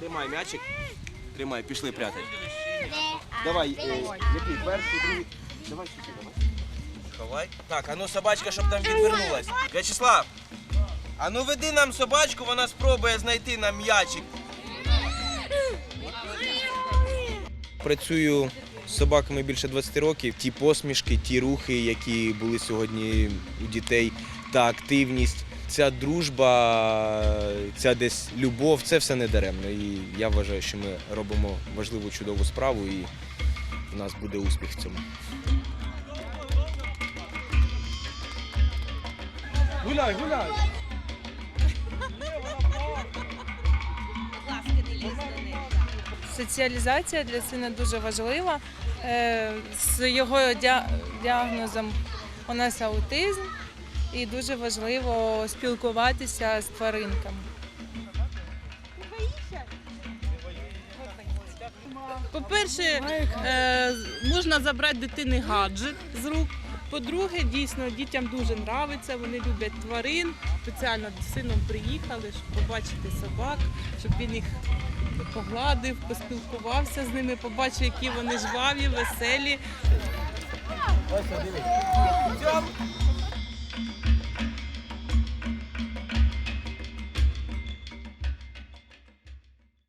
Тримай м'ячик. Тримай, пішли прятати. Давай, е, який перший, другий. Давай сюди, давай. Ховай. Так, а ну собачка, щоб там відвернулась. В'ячеслав, а ну веди нам собачку, вона спробує знайти нам м'ячик. Працюю з собаками більше 20 років. Ті посмішки, ті рухи, які були сьогодні у дітей, та активність, ця дружба, ця десь любов, це все не даремно. І я вважаю, що ми робимо важливу чудову справу і у нас буде успіх в цьому. Гуляй, гуляй! Соціалізація для сина дуже важлива. Е, З його діагнозом у нас аутизм, і дуже важливо спілкуватися з тваринками. По-перше, е, можна забрати дитини гаджет з рук. По-друге, дійсно дітям дуже подобається, вони люблять тварин. Спеціально з сином приїхали, щоб побачити собак, щоб він їх погладив, поспілкувався з ними, побачив, які вони жваві, веселі.